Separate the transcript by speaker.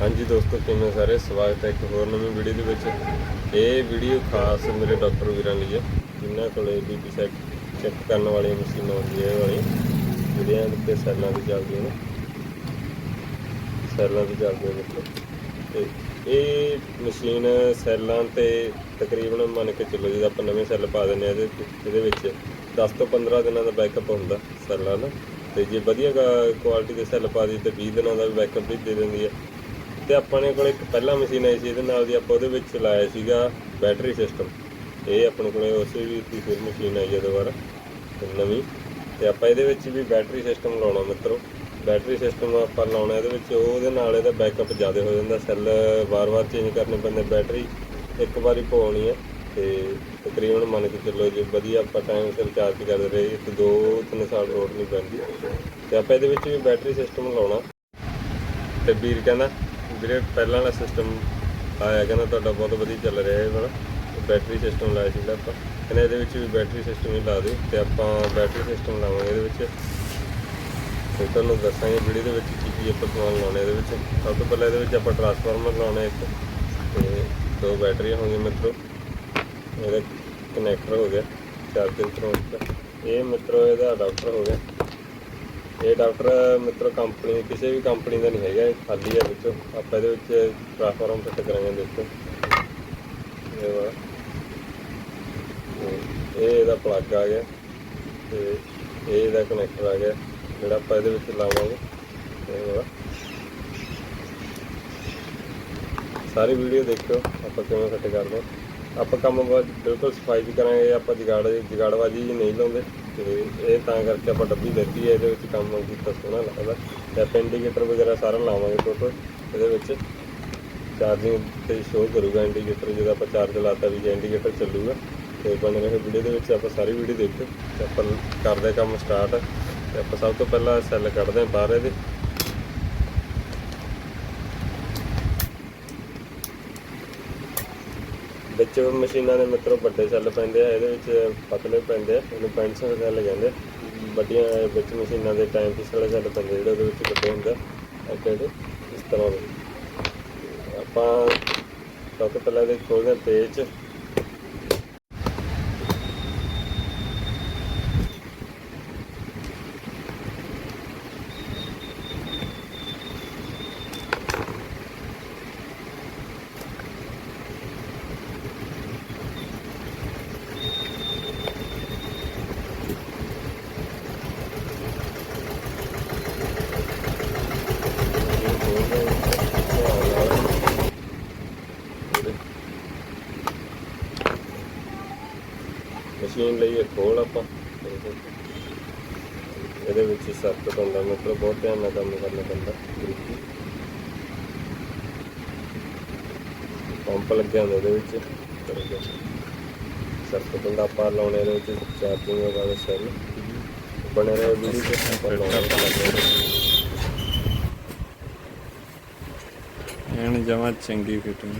Speaker 1: ਹਾਂਜੀ ਦੋਸਤੋ, ਕਿਵੇਂ ਸਾਰੇ? ਸਵਾਗਤ ਹੈ ਇੱਕ ਹੋਰ ਨਵੀਂ ਵੀਡੀਓ ਦੇ ਵਿੱਚ। ਇਹ ਵੀਡੀਓ ਖਾਸ ਮੇਰੇ ਡਾਕਟਰ ਵੀਰਾਂ ਲਈ ਹੈ, ਜਿਨ੍ਹਾਂ ਕੋਲੇ ਬੀਪੀ ਚੈੱਕ ਚੈੱਕ ਕਰਨ ਵਾਲੀਆਂ ਮਸ਼ੀਨਾਂ ਹੁੰਦੀਆਂ ਇਹ ਵਾਲੀ। ਜਿਹੜੀਆਂ ਤੇ ਸੈੱਲਾਂ ਤੇ ਚੱਲਦੀਆਂ ਨੇ। ਸੈੱਲਾਂ ਤੇ ਚੱਲਦੀਆਂ ਨੇ ਤੇ ਇਹ ਮਸ਼ੀਨ ਸੈੱਲਾਂ ਤੇ ਤਕਰੀਬਨ ਮੰਨ ਕੇ ਚੱਲੋ, ਜਦੋਂ ਆਪਾਂ ਨਵੇਂ ਸੈੱਲ ਪਾ ਦਿੰਦੇ ਆ ਇਹਦੇ ਇਹਦੇ ਵਿੱਚ 10 ਤੋਂ 15 ਦਿਨਾਂ ਦਾ ਬੈਕਅਪ ਹੁੰਦਾ ਸੈੱਲਾਂ ਦਾ। ਤੇ ਜੇ ਵਧੀਆ ਕੁਆਲਿਟੀ ਦੇ ਸੈੱਲ ਪਾ ਦੀ ਤੇ 20 ਦਿਨਾਂ ਦਾ ਵੀ ਬੈਕਅਪ ਵੀ ਦੇ ਦਿੰਦੀ ਹੈ। ਤੇ ਆਪਣੇ ਕੋਲ ਇੱਕ ਪਹਿਲਾ ਮਸ਼ੀਨ ਆਈ ਸੀ, ਇਹਦੇ ਨਾਲ ਦੀ ਆਪਾਂ ਉਹਦੇ ਵਿੱਚ ਲਾਇਆ ਸੀਗਾ ਬੈਟਰੀ ਸਿਸਟਮ ਇਹ ਆਪਣੇ ਕੋਲੇ ਉਸੇ ਵੀ ਦੀ ਫਿਰ ਮਸ਼ੀਨ ਆਈ ਹੈ ਦੁਬਾਰਾ ਨਵੀਂ। ਤੇ ਆਪਾਂ ਇਹਦੇ ਵਿੱਚ ਵੀ ਬੈਟਰੀ ਸਿਸਟਮ ਲਾਉਣਾ ਮਿੱਤਰੋ। ਬੈਟਰੀ ਸਿਸਟਮ ਆਪਾਂ ਲਾਉਣਾ, ਇਹਦੇ ਵਿੱਚ ਉਹਦੇ ਨਾਲ ਇਹਦਾ ਬੈਕਅਪ ਜ਼ਿਆਦਾ ਹੋ ਜਾਂਦਾ ਸੈੱਲ ਵਾਰ-ਵਾਰ ਚੇਂਜ ਕਰਨੇ ਪੈਂਦੇ ਬੈਟਰੀ ਇੱਕ ਵਾਰੀ ਪਾਉਣੀ ਹੈ ਤੇ ਤਕਰੀਬਨ ਮੰਨ ਕੇ ਚੱਲੋ ਜੇ ਵਧੀਆ ਆਪਾਂ ਟਾਈਮ ਸਿਰ ਚਾਰਜ ਕਰਦੇ ਰਹੇ ਤੇ 2-3 ਸਾਲ ਰੋਡ ਨਹੀਂ ਪੈਂਦੀ। ਤੇ ਆਪਾਂ ਇਹਦੇ ਵਿੱਚ ਵੀ ਬੈਟਰੀ ਸਿਸਟਮ ਲਾਉਣਾ। ਤੇ ਵੀਰ ਕਹਿੰਦਾ ਵੀਰੇ, ਪਹਿਲਾਂ ਵਾਲਾ ਸਿਸਟਮ ਆਇਆ ਕਹਿੰਦਾ ਤੁਹਾਡਾ ਬਹੁਤ ਵਧੀਆ ਚੱਲ ਰਿਹਾ ਹੈ ਵਾਲਾ ਬੈਟਰੀ ਸਿਸਟਮ ਲਾਇਆ ਸੀਗਾ ਆਪਾਂ। ਕਹਿੰਦਾ ਇਹਦੇ ਵਿੱਚ ਵੀ ਬੈਟਰੀ ਸਿਸਟਮ ਹੀ ਲਾ ਦਿਓ ਤੇ ਆਪਾਂ ਬੈਟਰੀ ਸਿਸਟਮ ਲਾਵਾਂਗੇ ਇਹਦੇ ਵਿੱਚ। ਤੇ ਤੁਹਾਨੂੰ ਦੱਸਾਂਗੇ ਵੀਡੀਓ ਦੇ ਵਿੱਚ ਕੀ ਕੀ ਆਪਾਂ ਸਮਾਨ ਲਾਉਣੇ ਇਹਦੇ ਵਿੱਚ। ਸਭ ਤੋਂ ਪਹਿਲਾਂ ਇਹਦੇ ਵਿੱਚ ਆਪਾਂ ਟਰਾਂਸਫਾਰਮਰ ਲਾਉਣਾ ਇੱਕ। ਤੇ ਦੋ ਬੈਟਰੀਆਂ ਹੋਣਗੀਆਂ ਮਿੱਤਰੋ। ਇਹਦਾ ਕਨੈਕਟਰ ਹੋ ਗਿਆ ਚਾਰਜਿੰਗ ਤਰ੍ਹਾਂ ਇਹ ਮਿੱਤਰੋ, ਇਹਦਾ ਅਡਾਪਟਰ ਹੋ ਗਿਆ। ਇਹ ਡਾਕਟਰ ਮਿੱਤਰ ਕੰਪਨੀ, ਕਿਸੇ ਵੀ ਕੰਪਨੀ ਦਾ ਨਹੀਂ ਹੈਗਾ ਇਹ ਖਾਲੀ ਹੈ ਵਿੱਚੋਂ। ਆਪਾਂ ਇਹਦੇ ਵਿੱਚ ਟ੍ਰਾਂਸਫਾਰਮ ਫਿੱਟ ਕਰਾਂਗੇ ਦੇਖੋ। ਇਹ ਵਾ ਇਹ ਇਹਦਾ ਪਲੱਗ ਆ ਗਿਆ ਤੇ ਇਹ ਇਹਦਾ ਕਨੈਕਟਰ ਆ ਗਿਆ, ਜਿਹੜਾ ਆਪਾਂ ਇਹਦੇ ਵਿੱਚ ਲਾਵਾਂਗੇ। ਇਹ ਵਾ ਸਾਰੀ ਵੀਡੀਓ ਦੇਖਿਓ, ਆਪਾਂ ਕਿਵੇਂ ਫਿੱਟ ਕਰਦੇ ਹਾਂ। ਆਪਾਂ ਕੰਮ ਬਿਲਕੁਲ ਸਫ਼ਾਈ ਵੀ ਕਰਾਂਗੇ, ਆਪਾਂ ਜਗਾੜ ਜਗਾੜਵਾਜੀ ਨਹੀਂ ਲਾਉਂਦੇ। ਤੇ ਇਹ ਤਾਂ ਕਰਕੇ ਆਪਾਂ ਡੱਬੀ ਲੈਤੀ ਹੈ, ਇਹਦੇ ਵਿੱਚ ਕੰਮ ਕੀਤਾ ਸੋਹਣਾ ਲੱਗਦਾ। ਤੇ ਆਪਾਂ ਇੰਡੀਕੇਟਰ ਵਗੈਰਾ ਸਾਰਾ ਲਾਵਾਂਗੇ ਟੋਟਲ ਇਹਦੇ ਵਿੱਚ। ਚਾਰਜਿੰਗ ਤੇ ਸ਼ੋਅ ਕਰੂਗਾ ਇੰਡੀਕੇਟਰ ਜਦੋਂ ਆਪਾਂ ਚਾਰਜ ਲਾਤਾ ਵੀ ਜੇ ਇੰਡੀਕੇਟਰ ਚੱਲੂਗਾ। ਤੇ ਬਣੇ ਰਹੇ ਵੀਡੀਓ ਦੇ ਵਿੱਚ ਆਪਾਂ ਸਾਰੀ ਵੀਡੀਓ ਦੇਖਿਓ ਤੇ ਆਪਾਂ ਕਰਦੇ ਹਾਂ ਕੰਮ ਸਟਾਰਟ ਤੇ ਆਪਾਂ ਸਭ ਤੋਂ ਪਹਿਲਾਂ ਸੈੱਲ ਕੱਢਦੇ ਹਾਂ ਬਾਹਰ ਇਹਦੇ। ਵਿੱਚ ਮਸ਼ੀਨਾਂ ਦੇ ਮਿੱਤਰੋ ਵੱਡੇ ਸੈੱਲ ਪੈਂਦੇ ਆ, ਇਹਦੇ ਵਿੱਚ ਪਤਲੇ ਪੈਂਦੇ ਆ, ਇਹਨੂੰ ਪੈਂਸਲ ਸੈੱਲ ਕਹਿੰਦੇ ਆ। ਵੱਡੀਆਂ ਵਿੱਚ ਮਸ਼ੀਨਾਂ ਦੇ ਟਾਈਮ ਪੀਸ ਵਾਲੇ ਸੈੱਲ ਪੈਂਦੇ ਜਿਹੜੇ ਉਹਦੇ ਵਿੱਚ ਵੱਡੇ ਹੁੰਦੇ ਆ ਐਡੇ ਇਸ ਤਰ੍ਹਾਂ ਦੇ ਆਪਾਂ ਸਭ ਤੋਂ ਪਹਿਲਾਂ ਦੇ ਖੋਲਦੇ ਹਾਂ ਪੇਚ ਮਸ਼ੀਨ ਲਈ ਇਹ ਖੋਲ ਆਪਾਂ। ਇਹਦੇ ਵਿੱਚ ਸਰਕਟ ਹੁੰਦਾ ਮਤਲਬ ਬਹੁਤ ਧਿਆਨ ਨਾਲ ਕੰਮ ਕਰਨਾ ਪੈਂਦਾ। ਬਰੀਕੀ ਪੰਪ ਲੱਗਿਆ ਹੁੰਦਾ ਇਹਦੇ ਵਿੱਚ। ਸਰਕਟ ਹੁੰਦਾ ਆਪਾਂ ਲਾਉਣੇ ਇਹਦੇ ਵਿੱਚ ਚਾਰਜਿੰਗ ਵਾਲਾ ਸੈੱਲ ਬਣੇ ਰਹੇ ਵੀਡੀਓ ਤੇ, ਆਪਾਂ ਲਾਉਣੇ
Speaker 2: ਐਨ ਜਮਾ ਚੰਗੀ ਫਿਟਿੰਗ